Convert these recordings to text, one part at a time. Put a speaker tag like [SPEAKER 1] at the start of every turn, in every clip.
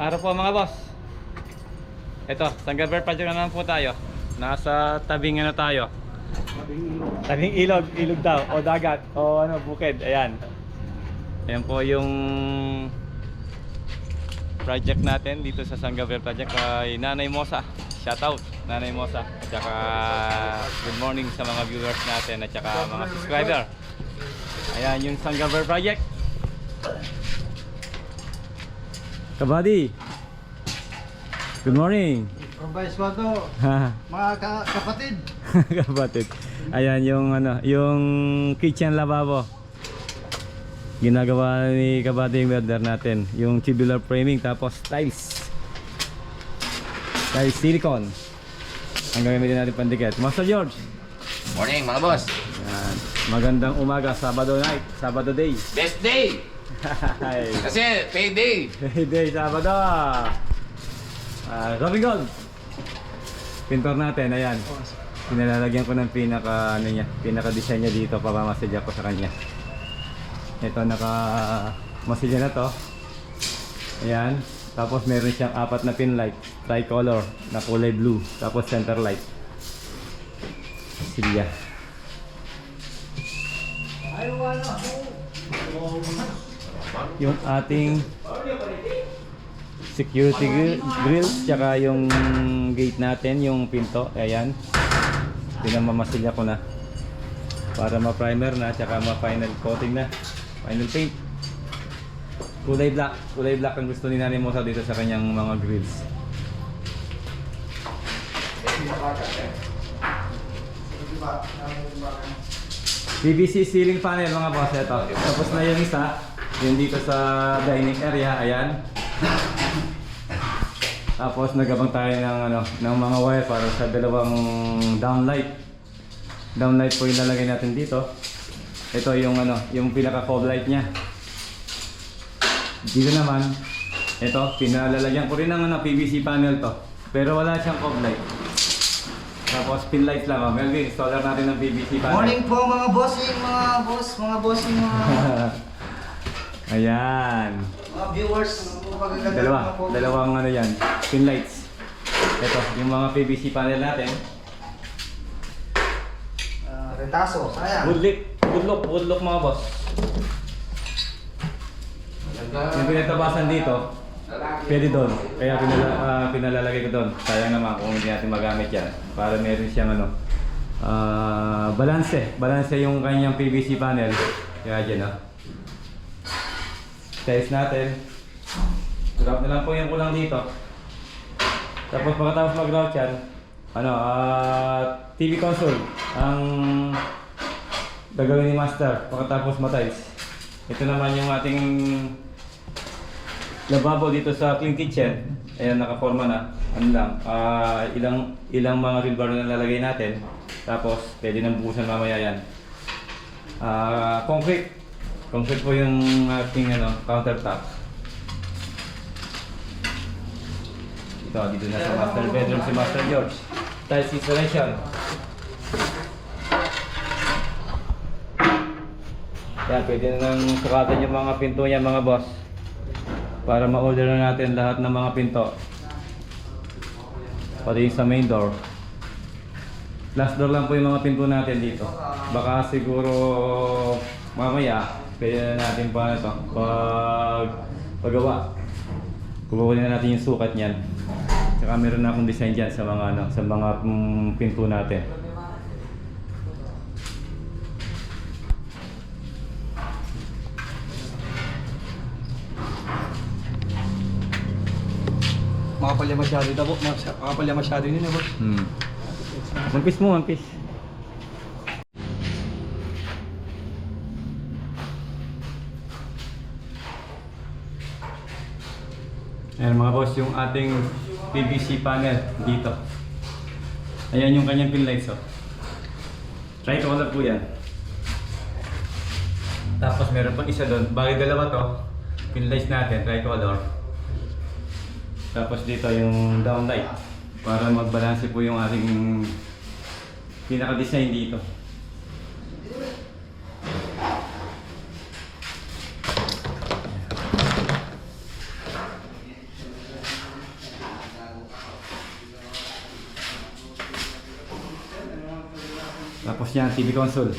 [SPEAKER 1] araw po mga boss. Ito, Sangaber Project na naman po tayo. Nasa tabing ano tayo. Tabing ilog, ilog daw, o dagat, o ano, bukid, ayan. Ayan po yung project natin dito sa Sangaber Project kay Nanay Mosa. Shout out, Nanay Mosa. At saka good morning sa mga viewers natin at saka mga subscriber. Ayan yung Sangaber Project. Kabady. Good morning.
[SPEAKER 2] From Vice Guado, mga ka- kapatid.
[SPEAKER 1] Kapatid. Ayan yung ano, yung kitchen lavabo. Ginagawa ni Kabady yung welder natin. Yung tubular framing tapos tiles. Tiles silicone. Ang gagamitin natin pandikit. Master George.
[SPEAKER 3] Morning mga boss.
[SPEAKER 1] Ayan. Magandang umaga, Sabado night, Sabado day.
[SPEAKER 3] Best day.
[SPEAKER 1] Hi.
[SPEAKER 3] Kasi payday.
[SPEAKER 1] day, Sabado. Ah, Robin Gold. Pintor natin, ayan. Pinalalagyan ko ng pinaka ano niya, pinaka design niya dito para masadya ko sa kanya. Ito naka masadya na to. Ayan. Tapos meron siyang apat na pin light, tricolor na kulay blue, tapos center light. Silya. Yung ating security gri- grills tsaka yung gate natin, yung pinto, ayan. Pinamamasilya ko na para ma-primer na tsaka ma-final coating na. Final paint. Kulay black, kulay black ang gusto ni Nanay Mosa dito sa kanyang mga grills. PVC ceiling panel mga boss ito. Tapos na yung isa, yung dito sa dining area, ayan. Tapos nagabang tayo ng ano, ng mga wire para sa dalawang downlight. Downlight po yung lalagay natin dito. Ito yung ano, yung pinaka fog light niya. Dito naman, ito, pinalalagyan ko rin ng ano, PVC panel to. Pero wala siyang fog light. Tapos pin lights lang. Oh. Melvin, installer natin ng PVC panel.
[SPEAKER 2] Morning po mga bossing, mga boss, mga bossing, mga,
[SPEAKER 1] Ayan.
[SPEAKER 2] mga viewers. Magaganda
[SPEAKER 1] Dalawa.
[SPEAKER 2] po.
[SPEAKER 1] Dalawang ano yan. Pin lights. Ito, yung mga PVC panel natin.
[SPEAKER 2] Ah, retaso, sayang.
[SPEAKER 1] Good look. Good look. Good look mga boss. Yung pinagtabasan dito, pwede doon. Kaya pinala, ah, pinalalagay ko doon. Sayang naman kung hindi natin magamit yan. Para meron siyang ano, ah balanse. Balanse yung kanyang PVC panel. Kaya dyan ah. Size natin. Drop na lang po yung kulang dito. Tapos pagkatapos mag-route yan, ano, ah TV console ang gagawin ni Master pagkatapos matiles. Ito naman yung ating lababo dito sa clean kitchen. Ayan, nakaforma na. Ano lang, ah, ilang ilang mga rebar na lalagay natin. Tapos, pwede nang bukusan mamaya yan. Ah, concrete. Concrete po yung ating ano, countertop. Ito, dito na sa master bedroom si Master George. Tiles installation. Yan, pwede na nang sukatan yung mga pinto niya mga boss. Para ma-order na natin lahat ng mga pinto. Pati sa main door. Last door lang po yung mga pinto natin dito. Baka siguro mamaya, na natin pa ito, pag paggawa. Kukunin na natin yung sukat niyan. Tsaka meron na akong design dyan sa mga ano, sa mga mm, pinto natin.
[SPEAKER 2] Makapalya masyado ito po. Makapalya masyado yun po.
[SPEAKER 1] Hmm. One piece mo, one piece. Ayan mga boss, yung ating PVC panel dito. Ayan yung kanyang pin lights oh. Tricolor po yan. Tapos meron pang isa doon. Bagay dalawa to. Pin lights natin, tricolor. Tapos dito yung downlight para magbalanse po yung ating pinaka-design dito. Tapos yan, TV console.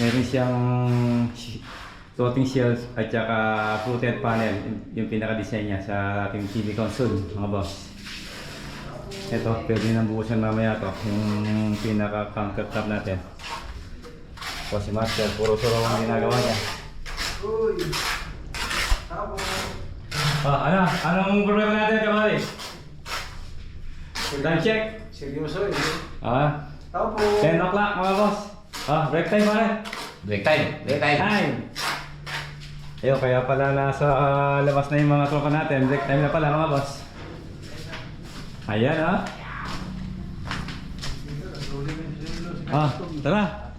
[SPEAKER 1] Meron siyang floating shells at saka fluted panel. Yung pinaka-design niya sa ating TV console, mga boss. Ito, pwede nang buusan mamaya to. Yung pinaka-countertop natin. Tapos si Master, puro suro ang ginagawa niya. Ah, ano? Anong problema natin, kamali? Time check.
[SPEAKER 2] Seryoso eh.
[SPEAKER 1] Ah,
[SPEAKER 2] Tao po.
[SPEAKER 1] 10 o'clock mga boss. Ah, break time pare.
[SPEAKER 3] Break time. Break time.
[SPEAKER 1] Time. Ayun, kaya pala nasa ah, labas na yung mga tropa natin. Break time na pala mga boss. Ayan ah. Ah, tara.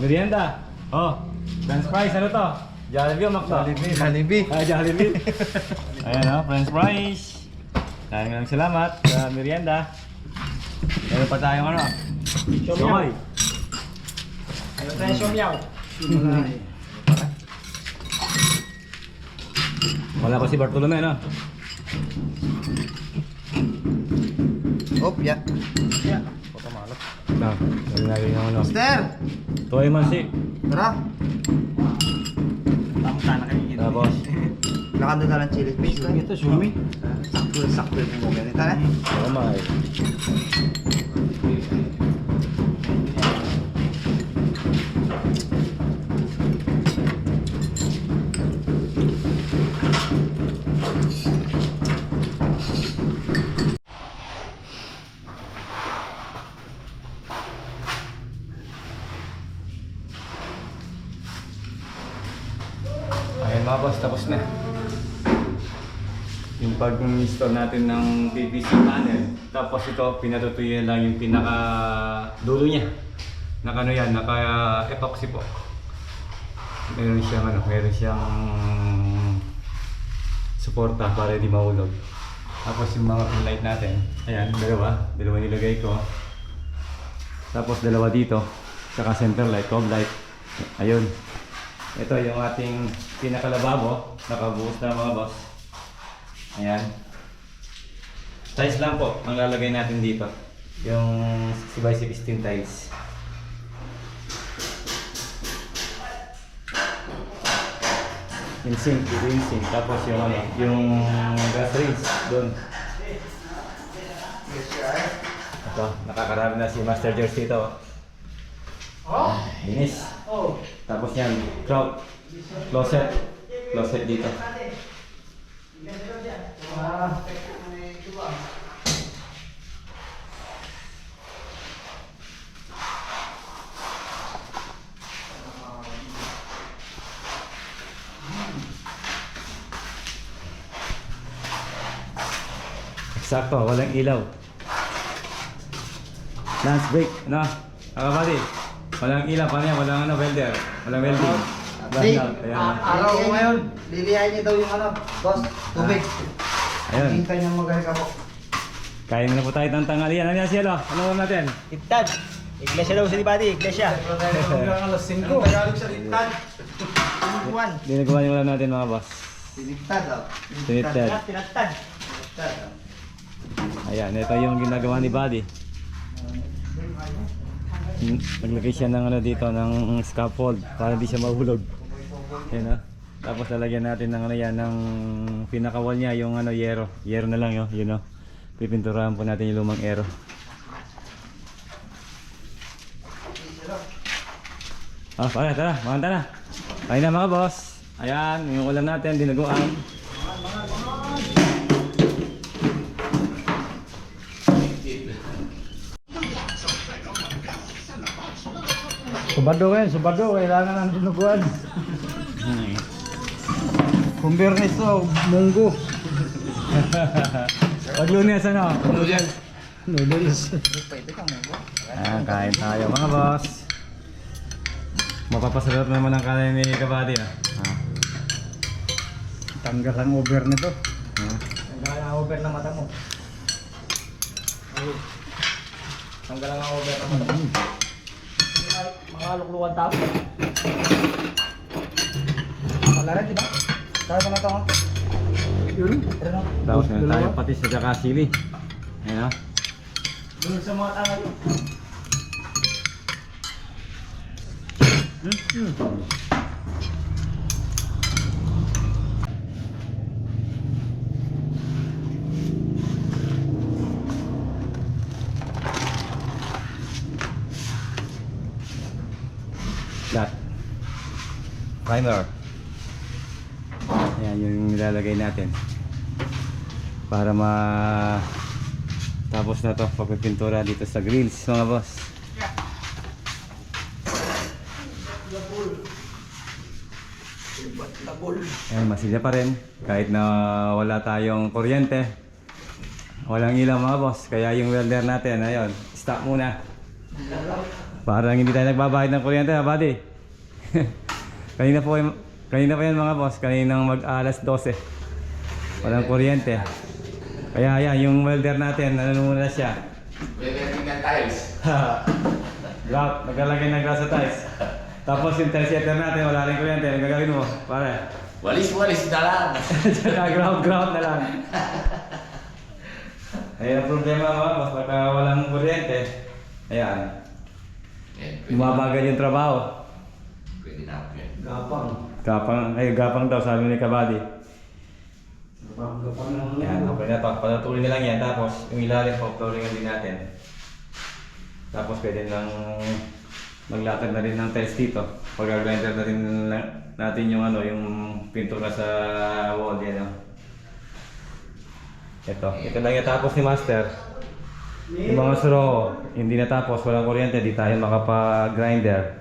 [SPEAKER 1] Merienda. Oh, French fries, ano to? Jollibee o Macdo?
[SPEAKER 2] Jollibee, Jollibee.
[SPEAKER 1] Ah, Jollibee. Ayan oh, French fries. Maraming salamat sa merienda. Meron pa tayong ano? Siomay.
[SPEAKER 2] Ano tayo siyomyaw?
[SPEAKER 1] Wala pa si Bartolome, no?
[SPEAKER 4] Op, ya.
[SPEAKER 1] No, wala natin yung ano.
[SPEAKER 4] Mister!
[SPEAKER 1] Toy man si.
[SPEAKER 4] Tara!
[SPEAKER 1] Tapos,
[SPEAKER 4] Lakad na lang chili fish. Ito, sumi. Sakto, sakto yung mga ganito. eh.
[SPEAKER 1] Yung pag-install natin ng PVC panel. Tapos ito, pinatutuyan lang yung pinaka dulo niya. Naka ano yan, naka epoxy po. Meron siyang ano, meron siyang suporta para di mahulog. Tapos yung mga pin light natin, ayan, dalawa, dalawa nilagay ko. Tapos dalawa dito, saka center light, cob light. Ayun. Ito yung ating pinakalababo, nakabuhos na mga boss. Ayan. Tiles lang po ang lalagay natin dito. Yung 6x16 tiles. Yung sink, yung sink. Tapos yung ano, yung gas range doon. Ito, nakakarami na si Master George dito. Oh? Linis.
[SPEAKER 2] Oh.
[SPEAKER 1] Tapos yan, crowd, closet, closet dito. Eksakto, walang ilaw. Lunch break, no? Kakabali, walang ilaw, paano yan? Walang ano, welder, walang welding.
[SPEAKER 4] Di,
[SPEAKER 1] Blackout, ayan.
[SPEAKER 4] araw ko ngayon, lilihain niyo daw yung ano, boss, tubig.
[SPEAKER 1] Ayun.
[SPEAKER 4] Hintay niyang magaling ako.
[SPEAKER 1] Kaya na po tayo ng tanghalian. Ano yan, Cielo? Ano ulam natin?
[SPEAKER 5] Tintad. Iglesia daw si Bati, iglesia.
[SPEAKER 2] Alas 5. Anong Tagalog sa lintad?
[SPEAKER 5] Buwan.
[SPEAKER 1] Hindi nagawa yung ulam natin mga boss.
[SPEAKER 4] Tinitad, oh.
[SPEAKER 1] Tinitad.
[SPEAKER 5] Tinat, tinatad.
[SPEAKER 4] Tinitad, oh.
[SPEAKER 1] Ayan, ito yung ginagawa ni Buddy. Naglagay siya ng ano dito, ng scaffold para hindi siya mahulog. Ayan ah. Tapos lalagyan natin ng ano yan, ng pinakawall niya, yung ano, yero. Yero na lang yun, yun know. Pipinturahan po natin yung lumang ero. Ah, pare, tara, makanta na. Kain na mga boss. Ayan, yung ulam natin, dinaguan.
[SPEAKER 2] Subado ngayon, subado. Kailangan ng dinuguan.
[SPEAKER 1] Hmm.
[SPEAKER 2] Kung biyernes to, munggo.
[SPEAKER 1] Pag lunes ano?
[SPEAKER 2] Noodles.
[SPEAKER 1] Ayan, kain tayo mga boss. Mapapasarap naman ang kanin ni Kabady ah. Ah.
[SPEAKER 2] Tanggal ang over nito.
[SPEAKER 1] Ah.
[SPEAKER 5] Tanggal ang over ng mata mo. Tanggal ang over ng mata mo. Mga lukluwan tao. Malaran, di ba? Kaya ko na ito, ha?
[SPEAKER 2] Yun.
[SPEAKER 1] Tapos meron tayo pati sa tsaka sili. Ayan ah.
[SPEAKER 5] Doon sa mga tangal.
[SPEAKER 1] Flat. Primer. Yung nilalagay natin. Para ma tapos na to pagpipintura dito sa grills mga boss. Ayan, masilya pa rin. Kahit na wala tayong kuryente. Walang ilaw mga boss. Kaya yung welder natin, ayun, stop muna. Parang hindi tayo nagbabayad ng kuryente ha, buddy? kanina po kanina pa yan mga boss, kaninang mag alas 12. Walang kuryente. Kaya yan, yung welder natin, ano muna siya.
[SPEAKER 3] Welding ng tiles.
[SPEAKER 1] Grout, naglalagay ng grout sa tiles. Tapos yung tiles setter natin, wala rin kuryente. Ang gagawin mo, pare.
[SPEAKER 3] Walis-walis na lang.
[SPEAKER 1] Tsaka grout, grout na lang. Ayun ang problema mga boss, pagka walang kuryente. Ayan,
[SPEAKER 3] Yan, pwede,
[SPEAKER 1] bumabagal yung trabaho.
[SPEAKER 3] pwede na ako yan.
[SPEAKER 2] Gapang.
[SPEAKER 1] Gapang, ay gapang daw sabi ni Kabady.
[SPEAKER 2] Gapang ng
[SPEAKER 1] Yan, okay na to. Patuloy na lang yan. Tapos, yung ilalim flooringan din natin. Tapos, pwede nang maglakad na rin ng tiles dito. Pag-grinder na rin na- natin yung ano, yung pintura sa wall yan. Oh. Ito, ito lang yung tapos ni Master. Yung mga straw, hindi natapos, walang kuryente, di tayo makapag-grinder.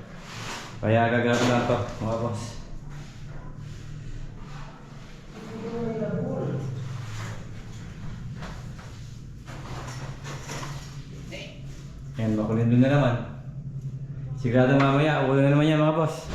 [SPEAKER 1] Kaya gagawin lang to, mga boss. Yan, makulin doon na naman. Sigurado mamaya, ulo na naman yan mga boss.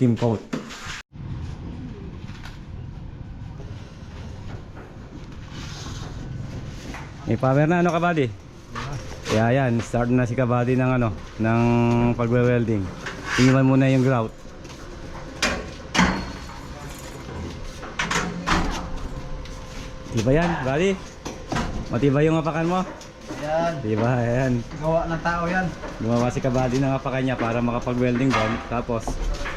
[SPEAKER 1] Skim coat. May power na ano kabady? Kaya yan, start na si kabady ng ano, ng pagwe-welding. Iniwan muna yung grout. Diba yan, buddy? Matibay yung apakan mo?
[SPEAKER 4] Yan.
[SPEAKER 1] Diba, ayan.
[SPEAKER 4] Gawa ng tao yan.
[SPEAKER 1] Gumawa si Kabady ng apakan niya para makapag-welding doon. Tapos,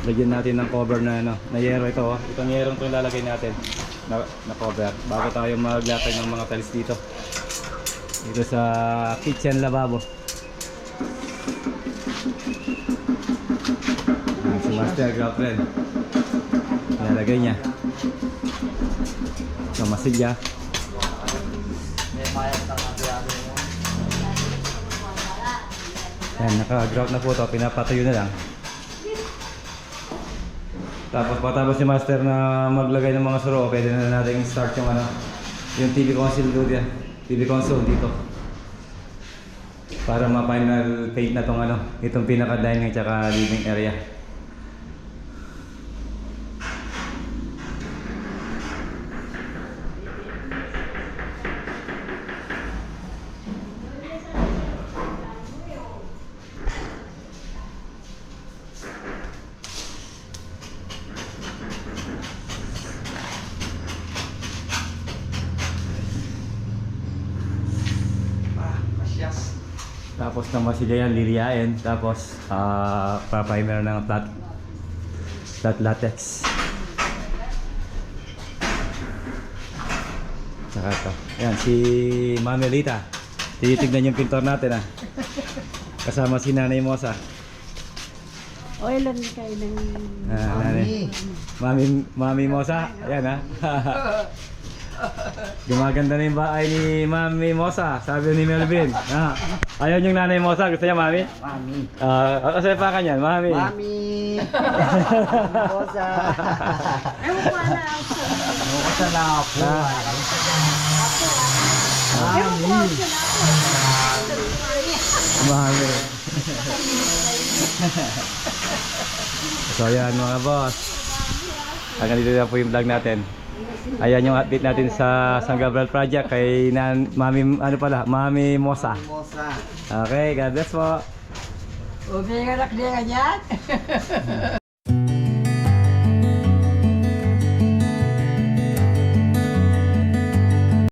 [SPEAKER 1] lagyan natin ng cover na ano, na yero ito. Oh. Itong yero ito ilalagay natin na, na cover bago tayo maglapay ng mga tiles dito. Dito sa kitchen lababo. Ayan, si Master Girlfriend. Ilalagay niya.
[SPEAKER 4] Abiyado mo.
[SPEAKER 1] Yan, naka-grout na po ito. Pinapatuyo na lang. Tapos patapos si Master na maglagay ng mga suro, pwede na natin start yung ano, yung TV console doon. TV console dito. Para ma-final paint na tong ano, itong pinaka-dining at saka living area. Tapos na masilya yan, liliyain. Tapos, ah, pa-primer ng flat, flat latex. Saka ito. Yan, si Mami Lita. Tinitignan yung pintor natin ah. Kasama si Nanay Mosa.
[SPEAKER 6] Oilan kayo ng...
[SPEAKER 1] Ah, nanay. Mami, Mami Mosa. Ayan ah. Gumaganda na yung bahay ni Mami Mosa. Sabi ni Melvin. Ah, ayaw yung Nanay Mosa. Gusto niya Mami?
[SPEAKER 4] Mami.
[SPEAKER 1] Ah, uh, kasi pa kanyan, Mami.
[SPEAKER 4] Mami. Bosa.
[SPEAKER 6] Ewan ko na ang
[SPEAKER 4] Bosa na po.
[SPEAKER 6] Ewan ko ang
[SPEAKER 1] Mami. So ayan mga boss. Hanggang dito na po yung vlog natin. Ayan yung update natin sa San Gabriel Project kay nan, Mami, ano pala, Mami Mosa.
[SPEAKER 4] Mosa.
[SPEAKER 1] Okay, God bless po.
[SPEAKER 5] Ubi nga nak dia nga dyan.